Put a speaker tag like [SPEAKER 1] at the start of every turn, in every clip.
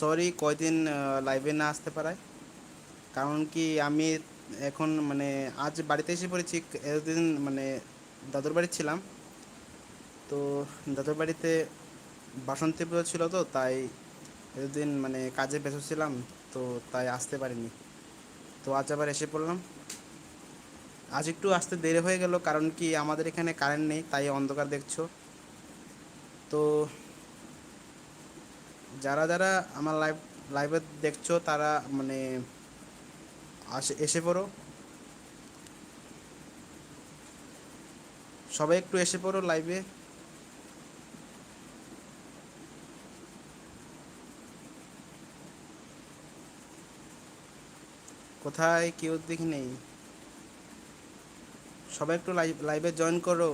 [SPEAKER 1] Sorry, কয়দিন লাইভে না আসতে পারায়। কারণ কি, আমি এখন মানে আজ বাড়িতে এসে পড়েছি, এতদিন মানে দাদুর বাড়ি ছিলাম। তো দাদুর বাড়িতে বাসন্তী পুজো ছিল তো, তাই এতদিন মানে কাজে ব্যস্ত ছিলাম, তো তাই আসতে পারিনি। তো আজ আবার এসে পড়লাম। আজ একটু আসতে দেরি হয়ে গেল, কারণ কি, আমাদের এখানে কারেন্ট নেই, তাই অন্ধকার দেখছ। তো যারা যারা আমার লাইভ লাইভে দেখছ, তারা মানে আসে, এসে পড়ো। সবাই একটু এসে পড়ো লাইভে কোথায়, কেউ দেখি নেই। সবাই একটু লাইভ জয়েন করো।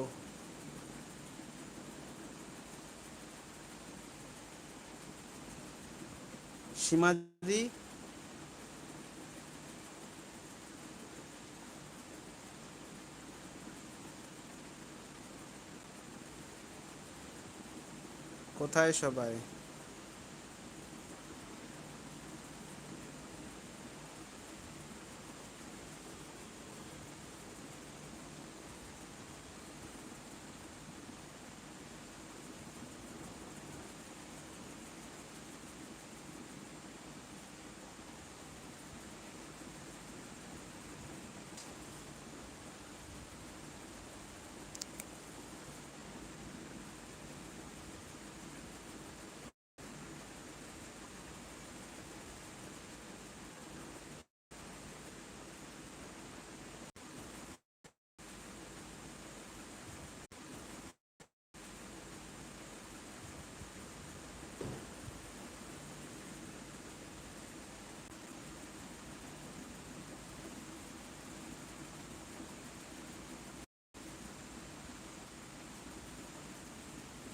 [SPEAKER 1] সীমাদি কোথায় সবাই?